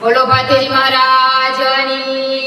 બોલો ભાતીજી મહારાજની.